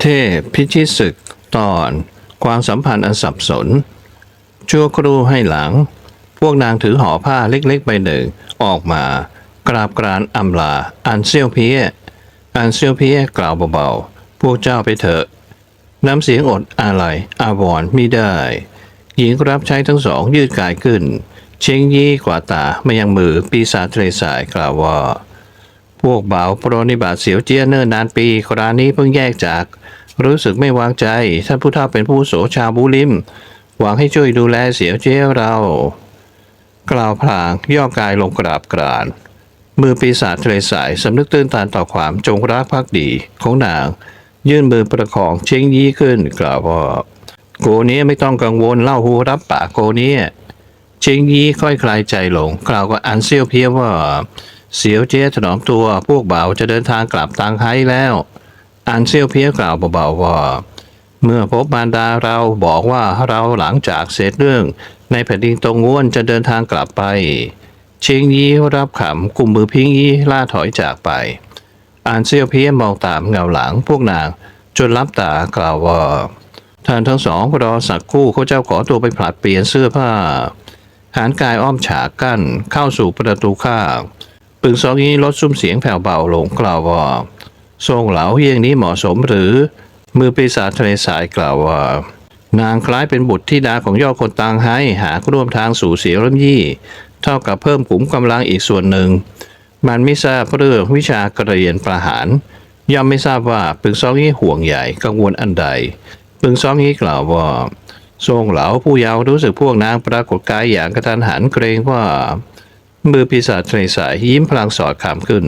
เทพพิชิตศึกตอนความสัมพันธ์อันสับสน ชั่วครู่ให้หลัง พวกนางถือห่อผ้าเล็กๆใบหนึ่งออกมา กราบกรานอำลาอันเซียวเพียอันเซียวเพียกล่าวเบาๆ พวกเจ้าไปเถอะ น้ำเสียงอดอะไรอาวร์มิได้ หญิงรับใช้ทั้งสองยืดกายขึ้น เชงยี่กว่าตามายังมือปีศาจทะเลสายกล่าวว่า พวกบ่าวปรนิบัติเสียวเจี้ยเนิ่นนานปีคราวนี้เพิ่งแยกจาก รู้สึกไม่วางใจท่านผู้เฒ่าเป็นผู้โสชาวบุริม หวังให้ช่วยดูแลเสียวเจี้ยเรา กล่าวพลางย่อกายลงกราบกรานมือปีศาจทะเลสายสำนึกตื้นตันต่อความจงรักภักดีของนาง ยื่นมือประคองเช้งยี่ขึ้น กล่าวว่าโกนี้ไม่ต้องกังวลเล่าหูรับปากโกนี้เช้งยี่ค่อยคลายใจลง กล่าวกับอันเซียวเพียว่า เสียวเจ๊ถนอมตัวพวกบ่าวจะเดินทางกลับตังไฮแล้ว อันเซียวเพียกล่าวเบาๆว่า เมื่อพบมารดาเราบอกว่าเราหลังจากเสร็จเรื่อง ในแผ่นดินตรงง้วนจะเดินทางกลับไป เชงยี่รับขำกลุ่มมือพิงยี่ล่าถอยจากไปอ่านเซียวเพียมองตามเงาหลังพวกนางจนลับตากล่าวว่าท่านทั้งสองรอสักคู่เขาเจ้าขอตัวไปผลัดเปลี่ยนเสื้อผ้า หานกายอ้อมฉากกั้นเข้าสู่ประตูข้าง ปึงซองนี้ลดซุ้มเสียงแผ่วเบาลงกล่าวว่า ทรงเหลาเยี่ยงนี้เหมาะสมหรือ มือปีศาจทะเลสายกล่าวว่า นางคล้ายเป็นบุตรธิดาของยอดคนต่างให้หากร่วมทางสู่เสียร่มยี่ เท่ากับเพิ่มขุมกำลังอีกส่วนหนึ่ง มันไม่ทราบเรื่องวิชากระเรียนประหารย่อมไม่ทราบว่าปึงซองนี้ห่วงใหญ่กังวลอันใด ปึงซองนี้กล่าวว่าทรงเหลาผู้ยาวรู้สึกพวกนางปรากฏกายอย่างกระทันหันเกรงว่า มือปีศาจทะเลสายยิ้มพลางสอดขำขึ้น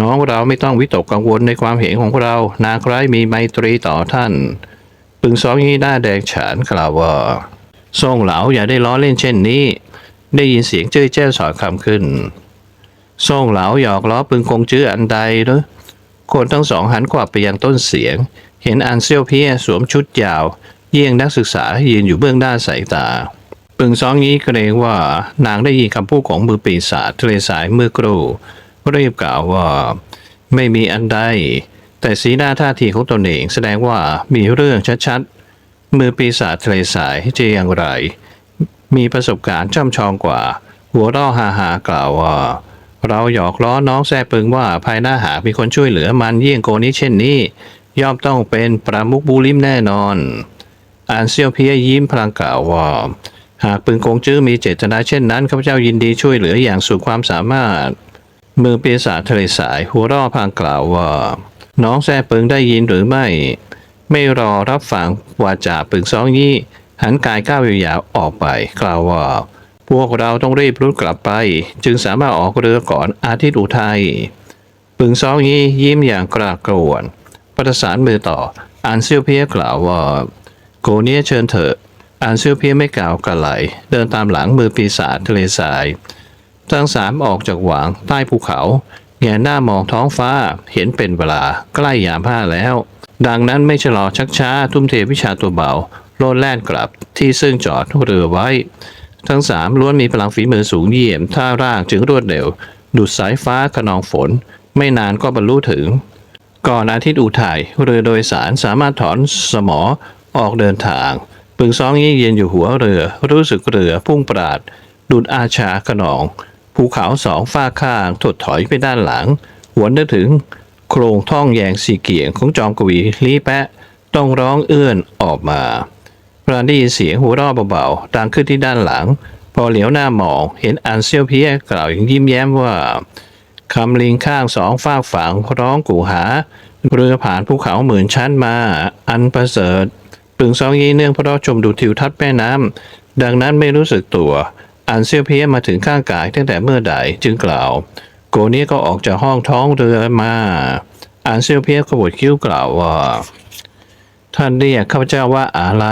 น้องเราไม่ต้องวิตกกังวลในความเห็นของเรา นางใครมีไมตรีต่อท่าน ปึงซองนี้หน้าแดงฉานกล่าวว่าทรงเหลาอย่าได้ล้อเล่นเช่นนี้ ได้ยินเสียงเจ้ยแจ้สอดคำขึ้นส่งเหลาหยอกล้อปึงคงจื้ออันใดหรือคนทั้งสองหันขวับไปยังต้นเสียง เห็นอันเซียวเพียสวมชุดยาว เยี่ยงนักศึกษายืนอยู่เบื้องหน้าสายตา ปึงซองนี้เกรงว่านางได้ยินคำพูดของมือปีศาจทะเลสายเมื่อกรูรีบกล่าวว่า ไม่มีอันใด แต่สีหน้าท่าทีของตนเองแสดงว่ามีเรื่องชัดๆ มือปีศาจทะเลสายจะอย่างไร มีประสบการณ์จ้ำชองกว่า หัวเร่อฮาฮากล่าวว่า เราหยอกล้อน้องแซ่ปึงว่าภายหน้าหากมีคนช่วยเหลือมันเยี่ยงโกนี้เช่นนี้ ย่อมต้องเป็นประมุขบูลิมแน่นอน อ่านเซียวเพียยิ้มพลางกล่าวว่า หากปึงกงจื้อมีเจตนาเช่นนั้นข้าพเจ้ายินดีช่วยเหลืออย่างสุดความสามารถมือปีศาจทะเลสายหัวร่อพลางกล่าวว่า น้องแซ่ปึงได้ยินหรือไม่ ไม่รอรับฟังวาจาปึงซองยี่หันกายก้าวยาวๆออกไป กล่าวว่า พวกเราต้องรีบรุดกลับไป จึงสามารถออกเรือก่อนอาทิตย์อุทัยปึงซองยี่ยิ้มอย่างกล้ากรวน ประสานมือต่ออานเซียวเพียกล่าวว่าโกเนียเชิญเถอะ อานเซียวเพียไม่กล่าวกันไหล เดินตามหลังมือปีศาจทะเลทรายทั้งสามออกจากหวางใต้ภูเขาแงหน้ามองท้องฟ้าเห็นเป็นเวลาใกล้ยามผ้าแล้ว ดังนั้นไม่ชะลอชักช้า ทุ่มเทวิชาตัวเบาโลดแล่นกลับที่ซึ่งจอดเรือไว้ ทั้งสามล้วนมีพลังฝีมือสูงเยี่ยมท่าร่างจึงรวดเร็ว ดุดสายฟ้าขนองฝน ไม่นานก็บรรลุถึง ก่อนอาทิตย์อุทัยเรือโดยสารสามารถถอนสมอออกเดินทาง ปึงซองยี่เย็นอยู่หัวเรือ รู้สึกเรือพุ่งปราด ดุดอาชาขนอง ภูเขาสองฝ้าข้างถดถอยไปด้านหลัง หวนนึกถึง โครงท่องแยงสีเกียงของจอมกวีลีแปะ ต้องร้องเอื้อนออกมาพระได้ยินเสียงหัวเราะเบาๆดังขึ้นที่ด้านหลัง พอเหลียวหน้ามองเห็นอันเซียวเพียกล่าวอย่างยิ้มแย้มว่าคำลิงข้างสองฝาฝังร้องกูหา เรือผ่านภูเขาหมื่นชั้นมา อันประเสริฐ ปึงซองยีเนื่องเพราะชมดูทิวทัศน์แม่น้ำดังนั้นไม่รู้สึกตัว อันเซียวเพียมาถึงข้างกายตั้งแต่เมื่อใดจึงกล่าว โกนี้ก็ออกจากห้องท้องเรือมาอันเซียวเพียขบวดคิ้วกล่าวว่า ท่านเรียกข้าพเจ้าว่าอะไร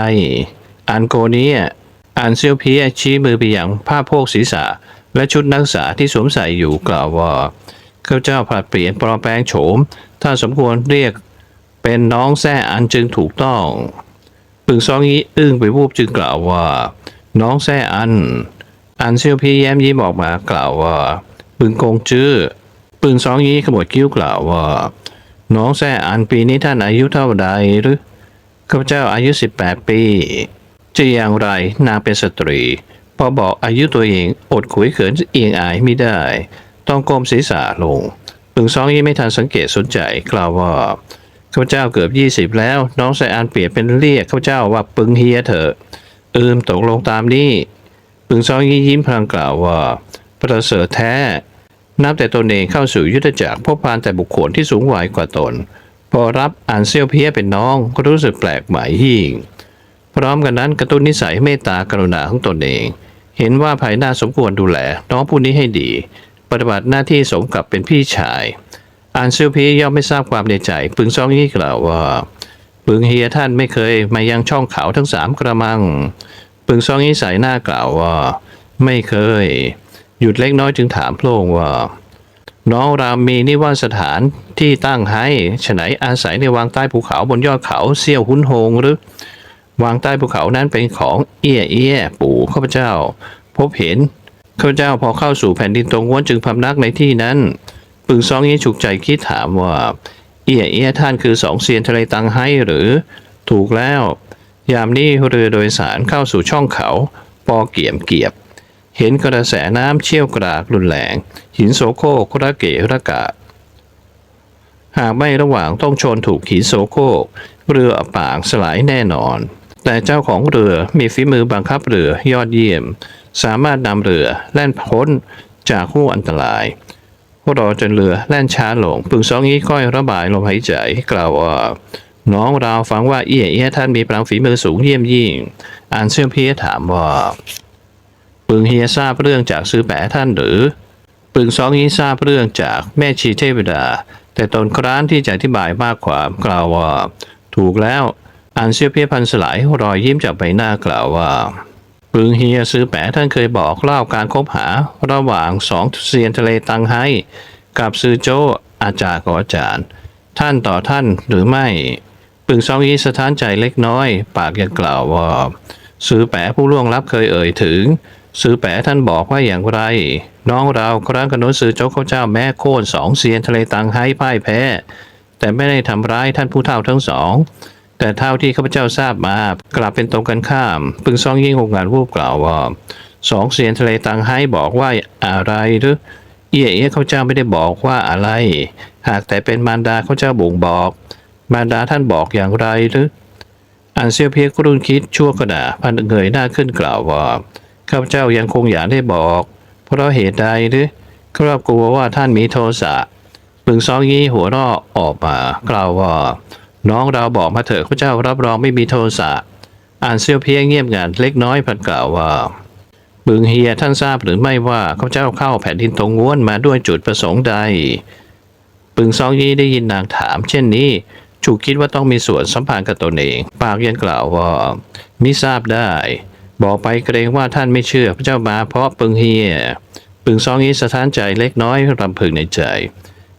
อันโกนี้อันเซียวเพียชี้มือไปยังผ้าโพกศีรษะ และชุดนักศึกษาที่สวมใส่อยู่กล่าวว่าข้าพเจ้าผลัดเปลี่ยนปลอมแปลงโฉม ถ้าสมควรเรียกเป็นน้องแซ่อันจึงถูกต้อง ปึงซองยีอึ้งไปวูบจึงกล่าวว่า น้องแซ่อัน อันเซียวพี่แย้มยิ้มออกมากล่าวว่า ปึงกงจื้อปึงซองยีขมวดคิ้วกล่าวว่า น้องแซ่อันปีนี้ท่านอายุเท่าใดหรือข้าพเจ้าอายุ 18 ปี จะอย่างไรนางเป็นสตรี พอบอกอายุตัวเองอดขุยเขินเอียงอายไม่ได้ ต้องก้มศีรษะลง ปึงซองยี่ไม่ทันสังเกตสนใจกล่าวว่า ข้าพเจ้าเกือบ20แล้ว น้องแซ่อันเปลี่ยนเป็นเรียกข้าพเจ้าว่าปึงเฮียเถอะอิมตกลงตามนี้ปึงซองยี่ยิ้มพลางกล่าวว่าประเสริฐแท้นับแต่ตนเองเข้าสู่ยุทธจักรพบพานแต่บุคคลที่สูงวัยกว่าตน พอรับอ่านเซียวเพียเป็นน้องก็รู้สึกแปลกใหม่ยิ่ง พร้อมกันนั้นกระตุ้นนิสัยเมตตากรุณาของตนเอง เห็นว่าภายหน้าสมควรดูแลน้องผู้นี้ให้ดี ปฏิบัติหน้าที่สมกับเป็นพี่ชาย อ่านซี่ยวพีย่อมไม่ทราบความในใจ ปึงซองยี่กล่าวว่า ปึงเฮียท่านไม่เคยมายังช่องเขาทั้งสามกระมัง ปึงซองยี่ใส่หน้ากล่าวว่า ไม่เคย หยุดเล็กน้อยจึงถามโพล่งว่า น้องรามมีนิวาสถานที่ตั้งให้ฉไหนอาศัยในวังใต้ภูเขาบนยอดเขาเซี่ยวหุนโฮงหรือวางใต้ภูเขานั้นเป็นของเอี้ยเอี้ยปู่ข้าพเจ้า พบเห็นข้าพเจ้าพอเข้าสู่แผ่นดินตรงง้วนจึงพำนักในที่นั้น ปึงซองยี่ฉุกใจคิดถามว่า เอียเอียท่านคือสองเซียนทะเลตังให้หรือ ถูกแล้ว ยามนี้เรือโดยสารเข้าสู่ช่องเขา ปอเกี่ยมเกียบ เห็นกระแสน้ำเชี่ยวกรากรุนแรง หินโสโคกระเกะระกะหากไม่ระหว่างต้องชนถูกหินโสโคก เรืออับปางสลายแน่นอน แต่เจ้าของเรือมีฝีมือบังคับเรือยอดเยี่ยม สามารถนำเรือแล่นพ้นจากคู่อันตราย รอจนเรือแล่นช้าลง ปึงซองงี้ค่อยระบายลมหายใจกล่าวว่าน้องเราฟังว่าเอี้ยเอี้ยท่านมีพลังฝีมือสูงเยี่ยมยิ่ง อ่านเซี่ยวเพียถามว่า ปึงเฮียทราบเรื่องจากซื้อแปะท่านหรือ ปึงซองนี้ทราบเรื่องจากแม่ชีเทวดา แต่ตนคร้านที่จะอธิบายมากความกล่าวว่า ถูกแล้วอันเซียวเพียพันสลายรอยยิ้มจากใบหน้ากล่าวว่า ปึงเฮียซื้อแปะท่านเคยบอกเล่าการคบหาระหว่างสองเซียนทะเลตังไฮกับซือโจอาจารย์ของอาจารย์ ท่านต่อท่านหรือไม่ปึงซองยีสะท้านใจเล็กน้อย ปากยังกล่าวว่าซื้อแปะผู้ล่วงลับเคยเอ่ยถึงซื้อแปะท่านบอกว่าอย่างไร น้องเราครั้งกนุนซื้อโจข้าเจ้าแม่โค่นสองเซียนทะเลตังให้พ่ายแพ้ แต่ไม่ได้ทำร้ายท่านผู้เฒ่าทั้งสอง แต่เท่าที่ข้าพเจ้าทราบมากลับเป็นตรงกันข้าม ปึงซองยิ่งหกงานวูบกล่าวว่าสองเซียนทะเลตังให้บอกว่าอะไรหรือเอี้ยเอี้ยเขาเจ้าไม่ได้บอกว่าอะไร หากแต่เป็นมารดาเขาเจ้าบ่งบอก มารดาท่านบอกอย่างไรหรืออันเซียวเพียกรุ่นคิดชั่วขณะพันเงยหน้าขึ้นกล่าวว่าข้าพเจ้ายังคงอยากได้บอก เพราะเหตุใดหรือครอบกลัวว่าท่านมีโทสะปึงซองยี่หัวราะออกมากล่าวว่า น้องเราบอกมาเถอะข้าพเจ้ารับรองไม่มีโทสะอ่านเซียวเพียงเงียบงันเล็กน้อยพันกล่าวว่าปึงเฮียท่านทราบหรือไม่ว่าข้าเจ้าเข้าแผ่นดินตรงง้วนมาด้วยจุดประสงค์ใดปึงซองยี่ได้ยินนางถาม เช่นนี้ฉุกคิดว่าต้องมีส่วนสัมพันธ์กับตนเอง ปากยันกล่าวว่ามิทราบได้ บอกไปเกรงว่าท่านไม่เชื่อพระเจ้ามาเพราะปึงเฮียปึงซองนี้สะท้านใจเล็กน้อยรำพึงในใจ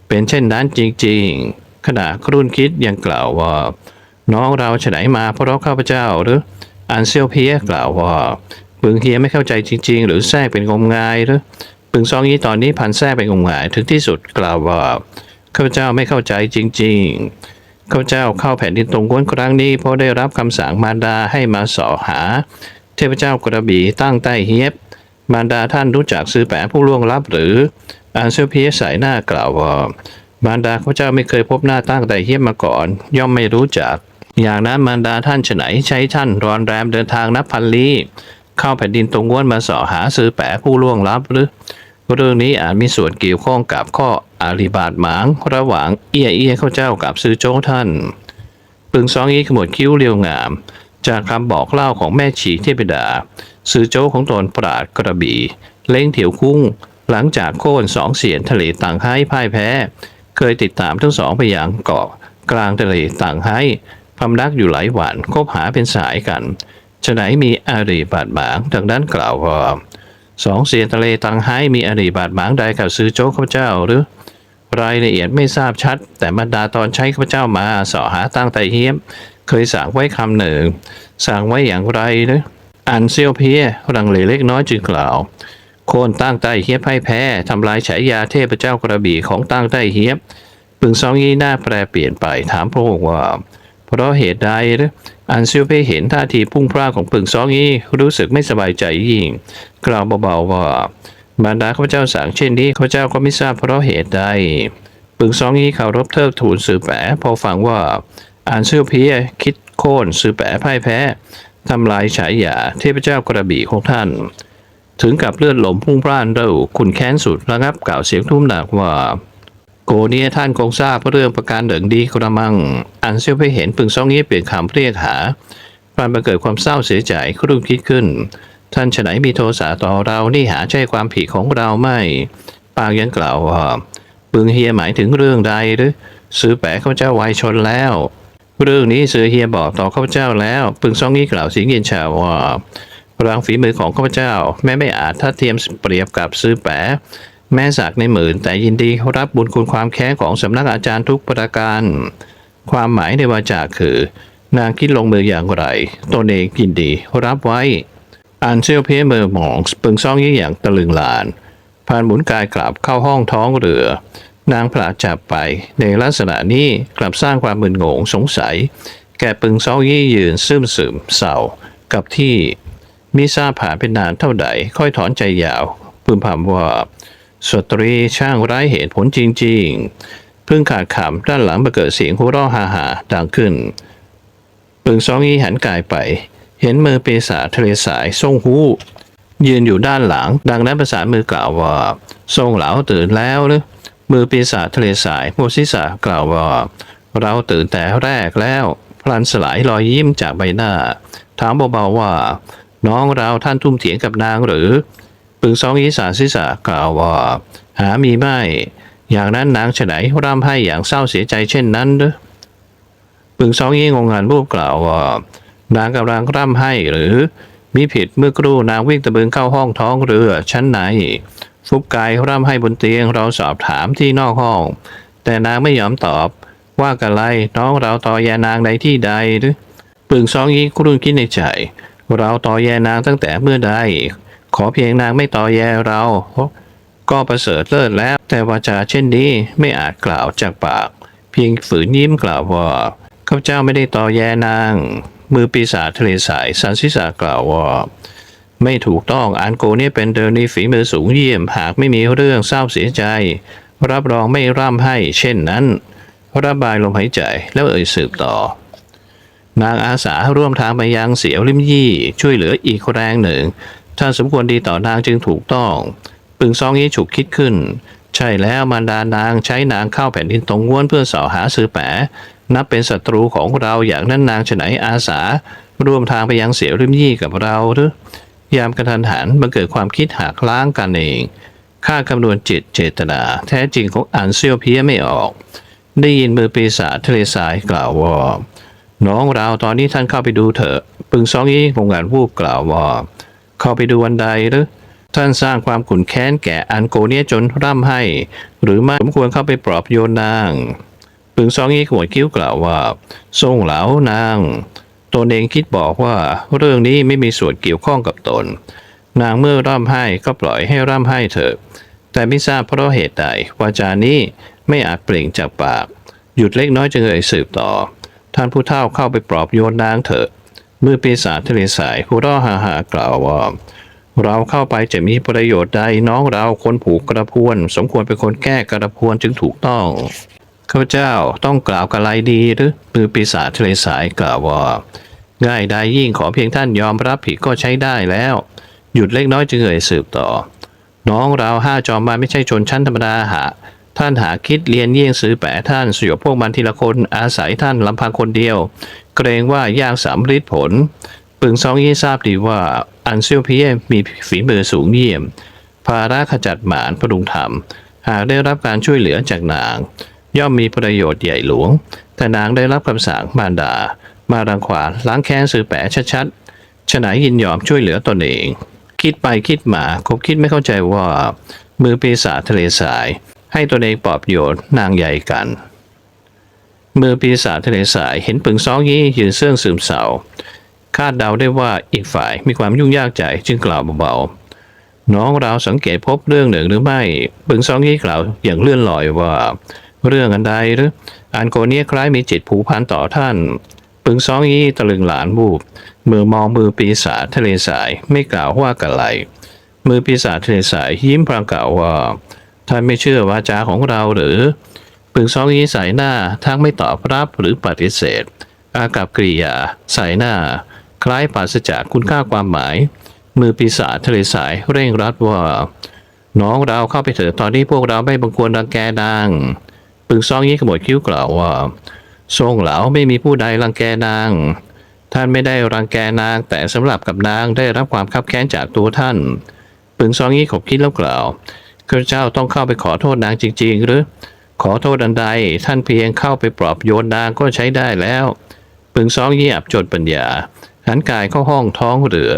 เป็นเช่นนั้นจริงๆ ขณะครุ่นคิดยังกล่าวว่า น้องเราฉไหนมาเพราะข้าพเจ้าหรืออันเซียวเพียกล่าวว่าปึงเฮียไม่เข้าใจจริง ๆ หรือแทรกเป็นงมงายหรือปึงซองนี้ตอนนี้พันแทรกเป็นงมงายถึงที่สุดกล่าวว่าข้าพเจ้าไม่เข้าใจจริง ๆข้าพเจ้าเข้าแผ่นดินตรงก้นครั้งนี้เพราะได้รับคำสั่งมารดาให้มาสอหา เทพเจ้ากระบี่ตั้งใต้เฮียบมารดาท่านรู้จักซื้อแปะผู้ล่วงลับหรืออันเซียวเพียสายหน้ากล่าวว่า มารดาข้าพเจ้าไม่เคยพบหน้าตั้งแต่เฮียบมาก่อน ย่อมไม่รู้จัก อย่างนั้นมารดาท่านฉไหนใช้ท่านรอนแรมเดินทางนับพันลี้เข้าแผ่นดินตรงง้วนมาสอหาซื้อแปะผู้ล่วงลับหรือเรื่องนี้อาจมีส่วนเกี่ยวข้องกับข้ออาริบาตหมาง ระหว่างเอี้ยเอี้ยข้าเจ้ากับซื้อโจ้ท่านปึงซองอี้ขมวดคิ้วเรียวงาม จากคำบอกเล่าของแม่ฉีเทพดา ซื้อโจ้ของตนปราดกระบี่เล้งเถียวคุ้ง หลังจากโค่นสองเสียนทะเลต่างให้พ่ายแพ้ เคยติดตามทั้งสองไปอยังเกาะกลางทะเลต่างให้พำนักอยู่หลายวันคบหาเป็นสายกันฉะไหนมีอารีบาดหมางดังนั้นกล่าวว่าสองเสียนทะเลตังไห้มีอดีบาดหมางใดกับซื้อโจ๊กข้าพเจ้าหรือรายละเอียดไม่ทราบชัด แต่บรรดาตอนใช้ข้าพเจ้ามาสอหาตั้งแต่เฮียม เคยสั่งไว้คำหนึ่ง สั่งไว้อย่างไรหรืออันเซียวเพียรังเลเล็กน้อยจึงกล่าว โค่นตั้งใต้เฮียบให้แพ้ ทำลายฉายาเทพเจ้ากระบี่ของตั้งใต้เฮียบปึงซองยี่หน้าแปรเปลี่ยนไปถามพระองค์ว่า เพราะเหตุใดอันซียวเพ่เห็นท่าทีพุ่งพลาของปึงซองยี่รู้สึกไม่สบายใจยิ่ง กล่าวเบาๆว่าบรรดาข้าพเจ้าสั่งเช่นนี้ข้าพเจ้าก็ไม่ทราบเพราะเหตุใดปึงซองยี่เคารพเทิดทูนสื่อแปะพอฟังว่าอันซียวเพีคิดโค่นสื่อแปะพ่ายแพ้ทำลายฉายาเทพเจ้ากระบี่ของท่าน ถึงกับเลือดหลมพุ่งพล่านเร็วคุณแค้นสุดระงับกล่าวเสียงทุ่มหนักว่า โกเนียท่านคงทราบเรื่องประการเดิงดีกระมัง อันเซียวไปเห็นปึงซองเงี้ยเปลี่ยนคำเรียกหาปานมาเกิดความเศร้าเสียใจครุ่นคิดขึ้น ท่านฉไหนมีโทสะต่อเรานี่หาใช่ความผิดของเราไม่ ปางยังกล่าวว่าปึงเฮียหมายถึงเรื่องใดหรือซื้อแปะข้าพเจ้าวัยชนแล้ว เรื่องนี้ซื้อเฮียบอกต่อข้าพเจ้าแล้ว ปึงซองงี้กล่าวเสียงเย็นชาว่า พลังฝีมือของข้าพเจ้า แม้ไม่อาจทัดเทียมเปรียบกับซื้อแปะแม้สักในหมื่น แต่ยินดีรับบุญคุณความแค้นของสำนักอาจารย์ทุกประการ ความหมายในวาจาคือ นางคิดลงมืออย่างไรตนเองยินดีรับไว้อ่านเซี่ยวเพียมือหมองปึงซ่องยี่งอย่างตะลึงลานผ่านหมุนกายกลับเข้าห้องท้องเรือ นางพระจับไป ในลักษณะนี้กลับสร้างความมึนงงสงสัย แก่ปึงซ่องยี่ยืนซึมซึมเศร้ากับที่ มิทราบผ่านเป็นนานเท่าใด ค่อยถอนใจยาวพึมพำว่า สตรีช่างไร้เหตุผลจริง ๆ เพิ่งขาดขำด้านหลังมาเกิดเสียงหัวเราะฮาฮาดังขึ้นปึงซองอีหันกายไป เห็นมือปีศาจทะเลสายทรงหู้ยืนอยู่ด้านหลัง ดังนั้นประสานมือกล่าวว่า ทรงเหลาตื่นแล้วหรือมือปีศาจทะเลสายโมซิสากล่าวว่า เราตื่นแต่แรกแล้ว พลันสลายรอยยิ้มจากใบหน้า ถามเบาๆว่า น้องเราท่านทุ่มเถียงกับนางหรือปึงซองอีสานศีรษะกล่าวว่าหามีไม่ อย่างนั้นนางฉไหนร่ำให้อย่างเศร้าเสียใจเช่นนั้นหรือปึงซองอีงงงานรูปกล่าวว่านางกำลังร่ำให้หรือมีผิดเมื่อกรู่นางวิ่งตะบึงเข้าห้องท้องเรือชั้นไหน ฟุบกายร่ำให้บนเตียงเราสอบถามที่นอกห้อง แต่นางไม่ยอมตอบว่ากันไรน้องเราต่อแยนางในที่ใดหรือปึงซองอีกรุ่นคิดในใจ เราต่อแยนางตั้งแต่เมื่อใด ขอเพียงนางไม่ต่อแยเรา ก็ประเสริฐเลิศแล้ว แต่วาจาเช่นนี้ไม่อาจกล่าวจากปาก เพียงฝืนยิ้มกล่าวว่าข้าพเจ้าไม่ได้ต่อแยนาง มือปีศาจทะเลสายสันสิสากล่าวว่าไม่ถูกต้องอันโกเนี่ยเป็นเดินในฝีมือสูงเยี่ยม หากไม่มีเรื่องเศร้าเสียใจ รับรองไม่ร่ำให้ เช่นนั้นระบายลมหายใจแล้วเอ่ยสืบต่อ นางอาสาร่วมทางไปยังเสียวลิมยี่ ช่วยเหลืออีกแรงหนึ่งถ้านสมควรดีต่อนางจึงถูกต้อง ปึงซองยี่ฉุกคิดขึ้น ใช่แล้วมารดานางใช้นางเข้าแผ่นดินตรงง้วนเพื่อสอหาซื้อแปะนับเป็นศัตรูของเราอย่างนั้นนางฉไหนอาสา ร่วมทางไปยังเสียวลิมยี่กับเราหรือยามกระทันหันบังเกิดความคิดหักล้างกันเองค่าคำนวณจิตเจตนา แท้จริงของอันเซียวเพียไม่ออก ได้ยินมือปีศาจทะเลทรายกล่าวว่า น้องเราตอนนี้ท่านเข้าไปดูเถอะ ปึงซองยี่คงงานวูบกล่าวว่า เข้าไปดูวันใดหรือท่านสร้างความขุนแค้นแก่อันโกเนียจนร่ำให้ หรือไม่สมควรเข้าไปปลอบโยนนาง ปึงซองยี่ขวดคิ้วกล่าวว่าทรงเหลานางตนเองคิดบอกว่าเรื่องนี้ไม่มีส่วนเกี่ยวข้องกับตน นางเมื่อร่ำให้ก็ปล่อยให้ร่ำให้เถอะ แต่ไม่ทราบเพราะเหตุใดวาจานี้ไม่อาจเปล่งจากปาก หยุดเล็กน้อยจึงเอ่ยสืบต่อ ท่านผู้เฒ่าเข้าไปปลอบโยนนางเถอะ เมื่อปีศาจทะเลสายผู้ร่อหาหากล่าวว่า เราเข้าไปจะมีประโยชน์ใดน้องเราคนผูกกระพวน สมควรเป็นคนแก้กระพวนจึงถูกต้องข้าพเจ้าต้องกล่าวกะไรดีหรือมือปีศาจทะเลสายกล่าวว่า ง่ายได้ยิ่งขอเพียงท่านยอมรับผิดก็ใช้ได้แล้ว หยุดเล็กน้อยจึงเอ่ยสืบต่อ น้องเราห้าจอมมาไม่ใช่ชนชั้นธรรมดาหา ท่านหาคิดเรียนเยี่ยงซื้อแปะท่านสยบพวกมันทีละคนอาศัยท่านลำพังคนเดียว เกรงว่ายากสำฤทธิ์ผล ปึงซองยี่ทราบดีว่าอันเซียวเพียมีฝีมือสูงเยี่ยม ภาระขจัดหมานประดุงธรรม หากได้รับการช่วยเหลือจากนาง ย่อมมีประโยชน์ใหญ่หลวง แต่นางได้รับคำสั่งมารดา มารังขวานล้างแค้นซื้อแปะชัดๆฉะไหนยินยอมช่วยเหลือตนเอง คิดไปคิดมาคบคิดไม่เข้าใจว่า มือปีศาจทะเลสาย ให้ตนเองปลอบโยนนางใหญ่กันมือปีศาจทะเลสายเห็นปึงซองยี่ยืนเสื่องซึมเศร้าคาดเดาได้ว่าอีกฝ่ายมีความยุ่งยากใจจึงกล่าวเบาๆน้องเราสังเกตพบเรื่องหนึ่งหรือไม่ปึงซองยี่กล่าวอย่างเลื่อนลอยว่า เรื่องอันใดหรืออันโกเนียคล้ายมีจิตผูกพันต่อท่านปึงซองยี่ตะลึงหลานบูบมือมองมือปีศาจทะเลสายไม่กล่าวว่ากันไรมือปีศาจทะเลสายยิ้มพรางกล่าวว่า ท่านไม่เชื่อวาจาของเราหรือปึงซองยี่ใส่หน้าทั้งไม่ตอบรับหรือปฏิเสธ อากับกริยา ใส่หน้า คล้ายปราศจากคุณค่าความหมาย มือปีศาจทะเลสายเร่งรัดว่า น้องเราเข้าไปเถิดตอนนี้พวกเราไม่บังควรรังแกนางปึงซองยี่ขมวดคิ้วกล่าวว่าทรงเหลาไม่มีผู้ใดรังแกนาง ท่านไม่ได้รังแกนางแต่สำหรับกับนางได้รับความคับแค้นจากตัวท่าน ปึงซองยี่ขบคิดแล้วกล่าว ข้าพเจ้าต้องเข้าไปขอโทษนางจริง ๆ หรือขอโทษอันใด ท่านเพียงเข้าไปปลอบโยนนางก็ใช้ได้แล้ว ปึงซ้องเยียบจดปัญญาหันกายเข้าห้องท้องเรือ